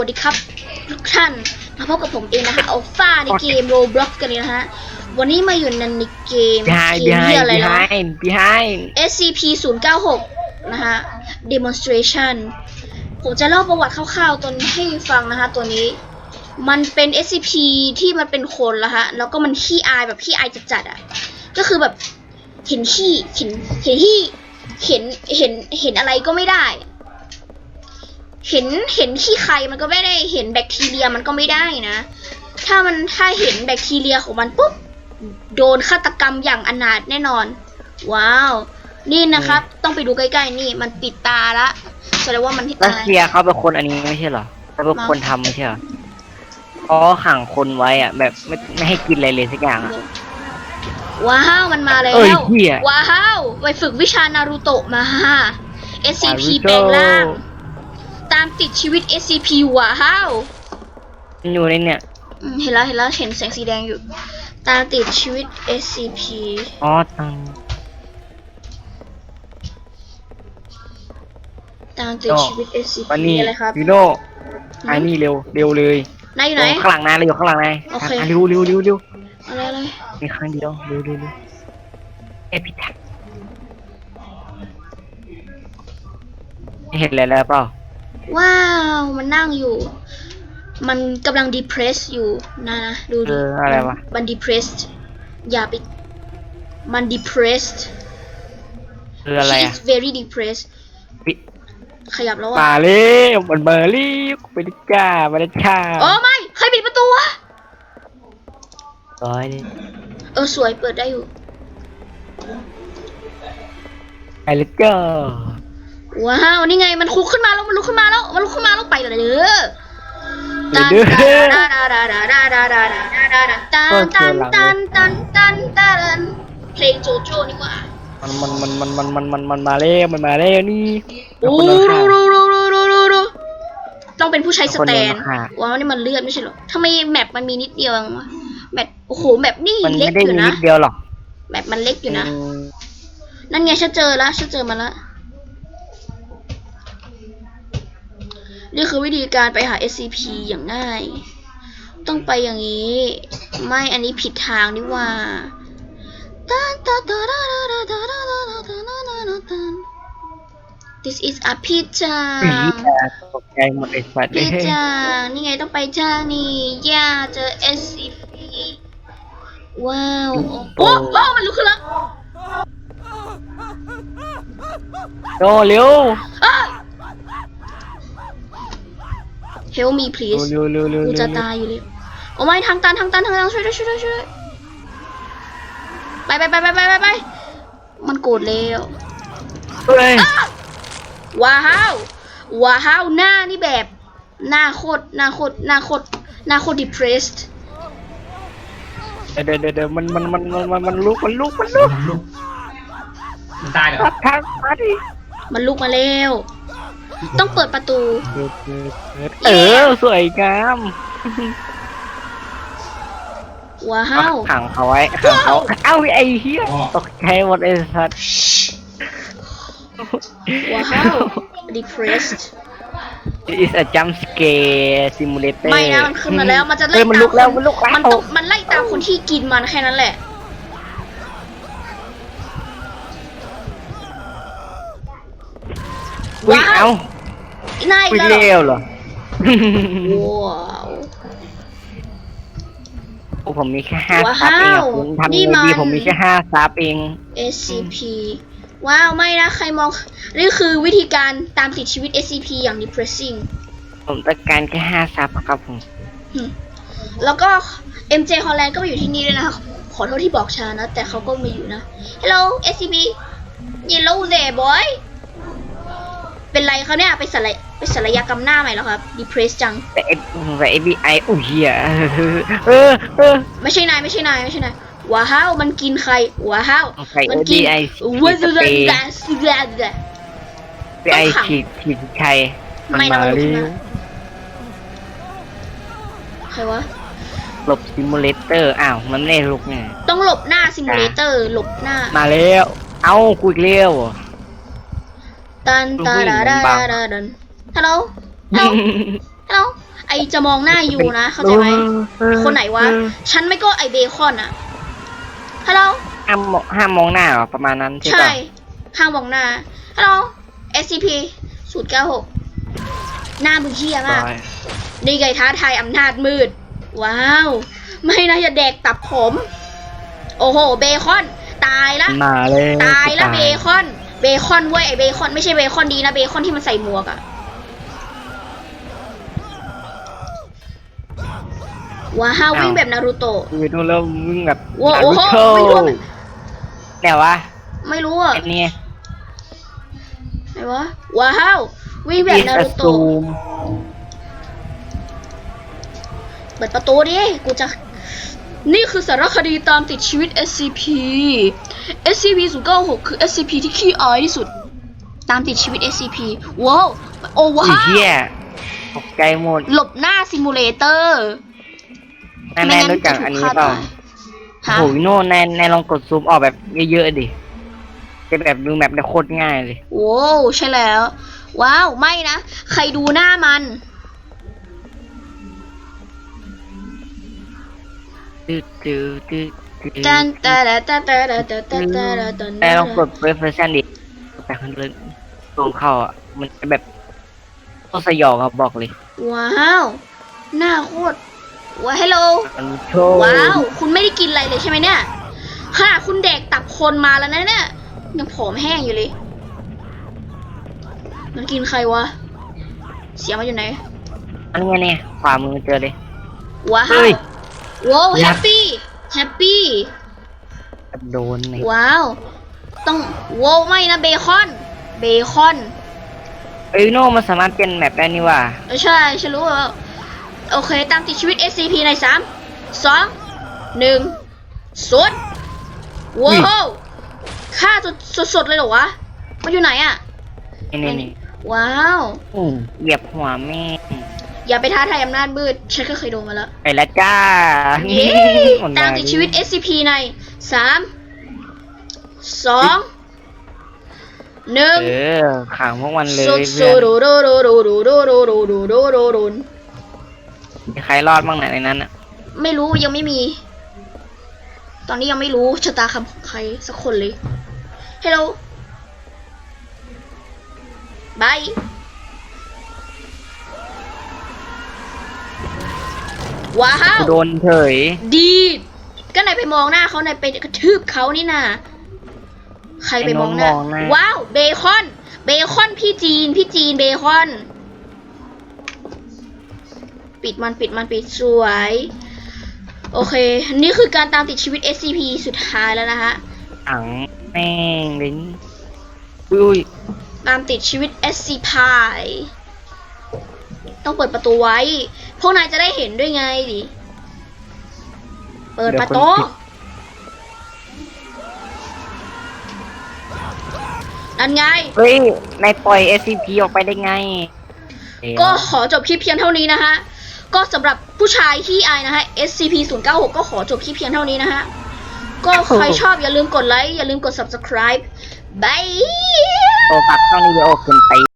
ยสวัสดีครับทุกท่านมาพบกับผมเองนะคะอัลฟาในเกม Roblox กันเลยนะฮะวันนี้มาอยู่ในในเกม behind เกมที่ behind อะไรนะ behind behind SCP 0 9 6นะฮะ demonstration ผมจะเล่าประวัติคร่าวๆตัวนี้ให้ฟังนะคะ ตัวนี้ มันเป็น SCP ที่มันเป็นคนละฮะแล้วก็มันขี้อายแบบขี้อายจัดๆอะ ก็คือแบบเห็นขี้เห็นเห็นที่เห็นเห็นเห็นอะไรก็ไม่ได้ เห็นเห็นขี้ใครมันก็ไม่ได้เห็นแบคทีเรียมันก็ไม่ได้นะ ถ้ามันถ้าเห็นแบคทีเรียของมันปุ๊บโดนฆาตกรรมอย่างอนาถแน่นอน ว้าว นี่นะครับ ต้องไปดูใกล้ๆนี่มันปิดตาละแสดงว่ามันที่รัสตาย เซียเขาเป็นคนอันนี้ไม่ใช่เหรอเขาเป็นคนทำไม่ใช่เหรอเขาขังคนไว้อะแบบไม่ไม่ให้กินอะไรเลยสักอย่างอะ ว้าว มันมาแล้วเอ้ยเหี้ย ว้าว ไปฝึกวิชานารูโตะมา SCP นารูโตะแปลงร่าง ตามติดชีวิต SCP ว้าวมันอยู่ในเนี่ย อืมเห็นแล้วเห็นแล้วเห็นแสงสีแดงอยู่ ตามติดชีวิต SCP อ๋อตังตามติดโน่ชีวิต SCP วันนี้อะไรครับยูโน่อันนี้เร็วเร็วเลยนายอยู่ไหน ข้างหลังนายเลยอยู่ข้างหลังนายโอเค อะเร็วเร็วเร็วเร็วอะไรอะไรมีครั้งเดียวเร็วเร็วเร็วเอพิทักษ์เห็นอะไรแล้วเปล่า ว้าวมันนั่งอยู่ มันกำลัง depressed อยู่นะนะดูเอดูออะไรวะ มัน depressed อย่าไปมัน depressed คืออะไร she อะ is very depressed ปิ ขยับแล้วมาอะเลยมันเบอร์รี่ไปดิจ้าไปดิจ้าโอ้ไม่ใครปิดประตูวะร้อยดิเออสวยเปิดได้อยู่ ไปเลยจ้า ว้าวนี่ไงมันคุกขึ้นมาแล้วมันลุกขึ้นมาแล้วมันลุกขึ้นมาแล้วไปเลยเด้อเดี๋ยวเด้อตันตันตันตันตันตันตันตันตันตันตันเพลงโจโจ้นี่หว่ามันมันมันมันมันมันมันมันมาแล้วมันมาแล้วนี่โอ้คนรูละรูรูรูรูรูรูต้องเป็นผู้ใช้สแตนคนละค่ะว้าวนี่มันเลือดไม่ใช่เหรอทำไมแมปมันมีนิดเดียวเองวะแมปโอ้โหแมปนี่มันเล็ไม่กได้อยู่มีนะนิดเดียวหรอกแมปมันเล็กอยู่นะอืมนั่นไงฉันเจอแล้วฉันเจอมาแล้ว นี่คือวิธีการไปหา SCP อย่างง่าย ต้องไปอย่างนี้ ไม่อันนี้ผิดทางนี่ว่า This is a pizza ผีแต่ตกใจหมดไอ้สัตว์พี่จางนี่ไงต้องไปจ้างนี่ย่าเจอ SCP ว้าว โอ้โอ้มันลุกขึ้นแล้วโตเร็วเฮ ลมี please เร็วเร็วเร็วกูเร็วจะตายอยู่เลยโอ้ไม่ทางตันทางตันทางตันช่วยด้วยช่วยด้วยช่วยด้วยไปไปไปไปไปไปไปมันโกรธแล้วเฮ้ยว้าวว้าวหน้านี่แบบหน้าโคตรหน้าโคตรหน้าโคตรหน้าโคตร depressed เดี๋ยวเดี๋ยวเดี๋ยวมันมันมันมันมันมันลุกมันลุกมันลุกลูกมันตายเหรอทักทักมาดิมันลุกมาแล้ว ต้องเปิดประตู เออ สวยงามว้าวขังเขาไว้ขังเขาเอ้าไอ้เหี้ยตกใจหมดไอ้สัตว์ว้าว depressed It is a jump scare simulator ไม่นะมันขึ้นมาแล้วมันจะไล่เฮ้ยมันตามลุกแล้วคมันลุกแล้วมันต้องมันไล่ตามคนที่กินมันแค่นั้นแหละอุ้ยว้าว เอ้านายไม่แล้วเหรเร็อวเหรอ ว้าว โอ้ผมมีแค่ห้าว้าวซับเองอะคุณทำนี่ยังไงมัน ดีผมมีแค่ห้าซับเอง SCP ว้าว ไม่นะ ใครมอง นี่คือวิธีการตามติดชีวิต SCP อย่าง depressing ผมต้องการแค่ห้าซับครับผม แล้วก็ MJ Holland ก็มาอยู่ที่นี่ด้วยนะคะขอโทษที่บอกช้านะ แต่เขาก็มาอยู่นะ Hello SCP Hello there boy เป็นไรเขาเนี่ยไปศัลยไปศัลยกรรมหน้าใหม่แล้วครับ depressed จังแต่เอแต่เอบีไออุ้ยเหี้ยเออเออ ไม่ใช่นายไม่ใช่นายไม่ใช่นายว้าวมันกินใครว้าวใส่มักิน FBI ว้าวฉีดสเปรย์ไปไอฉีดฉีดใครไม่นะมามันลุกเร็ขึ้นวมาใครวะ หลบซิมูเลเตอร์อ้าวมันไม่ได้ลุกไงต้องหลบหน้าซิมูเลเตอร์ หลบหน้า มาแล้ว เอ้ากูอีกเร็ว ตันตาดาดาลูกวิ่งมันบังดาดันฮัลโหลฮัลโหลฮัลโหลไอจะมองหน้าอยู่นะ เข้าใจไหมคนไหนวะ ฉันไม่ก็ไอเบคอนอะฮัลโหลห้ามมองห้ามมองหน้าเหรอประมาณนั้นใช่ใช่ปะห้ามมองหน้าฮัลโหล SCP ศูนย์เก้าหกหน้ามึงเฮี้ยมากร้อยนี่ไงท้าทายอำนาจมืด ว้าว ไม่นะอย่าแดกตับผม โอ้โห เบคอน ตายละ มาเลยตายละตเบคอน เบคอนเว้ยไอเบคอนไม่ใช่เบคอนดีนะเบคอนที่มันใส่หมวกอะว้าววิ่งแบบนารูโตะคือดูแล้วมึงแบบโอ้โหนารูโตไม่รู้อะแต่ว่าไม่รู้อะอันนี้ไหนวะว้าววิ่งแบบนารูโตะมเปิดประตูดิกูจะ นี่คือสารคดีตามติดชีวิต SCP SCP 096 คือ SCP ที่ขี้อายที่สุด ตามติดชีวิต SCP ว้าว โอ้ว้าอีวเหี้ยตกใจหมดหลบหน้าซิมูเลเตอร์นายนายรู้จักอันนี้เปล่าฮะโอ้ยโน่นายนายลองกดซูมออกแบบเยอะๆดิ จะแบบดูแบบได้โคตรง่ายเลย โว้วใช่แล้ว ว้าว ไม่นะ ใครดูหน้ามัน ตืดตืดตืดตืดตันตาดาตาตาดาตาตาตาดาตานายลองกด preference ดิแต่คันเลยซูมเข้าอะ มันจะแบบโคตรสยองครับบอกเลย ว้าว หน้าโคตรว้าวฮัลโหล มันโชว์ว้าว คุณไม่ได้กินอะไรเลยใช่ไหมเนี่ยขนาดคุณแดกตับคนมาแล้วนะเนี่ยยังผอมแห้งอยู่เลย มันกินใครวะ เสียงมาอยู่ไหน อันนี้เนี่ยขวามือเจอเลยว้าเฮ้วย ว้าวแฮยักปษ์ปี้แฮปปี้แบบโดนเนี่ยว้าว ต้องว้าวไม่นะเบคอน เบคอนเอ้ยโน่มันสามารถเป็นแมปได้นี่ว่ะเออใช่ฉันรู้แล้วโอเคตามติดชีวิต SCP ในสามสองหนึ่งศูนย์ว้าวฆ่าสดสดๆเลยเหรอวะ มันอยู่ไหนอะนี่นี่นี่ว้าวอู้เหยียบหัวแม่ง อย่าไปท้าทายอำนาจมืด ฉันก็เคยโดนมาแล้วไปแล้วจ้าเย้หนตามติดชีวิต SCP ในสามสองหนึ่งเออขังพวกมันเลยสุดเพื่สุอดนดูดูดูดูดูดูดูดูดูดูดูดูมีใครรอดบ้างไหนในนั้นอะไม่รู้ยังไม่มี ตอนนี้ยังไม่รู้ชะตากรรมของใครสักคนเลยฮัลโหลบาย ว้าวกูโดนเฉย ดีดก็ไหนายไปมองหน้าเขาไหนายไปกระทืบเขานี่นาใครไปมองหน้า ไอ้น้องมองหน้า ว้าวเบคอน เบคอนพี่จีนพี่จีนเบคอน ปิดมันปิดมันปิดสวย โอเค นี่คือการตามติดชีวิต SCP สุดท้ายแล้วนะฮะขังแม่งเลยนี่อุ้ยตามติดชีวิต SCP ต้องเปิดประตูไว้ พวกนายจะได้เห็นด้วยไงดิ เปิดประตูนั่นไง เฮ้ยนายปล่อย SCP ออกไปได้ไงก็ขอจบคลิปเพียงเท่านี้นะฮะ ก็สำหรับผู้ชายที่อายนะฮะ SCP 0 9 6 ก็ขอจบคลิปเพียงเท่านี้นะฮะ ก็ใครชอบอย่าลืมกดไลค์ อย่าลืมกด subscribe บายโตปักช่องนี้เดี๋ยวออกขึ้นไป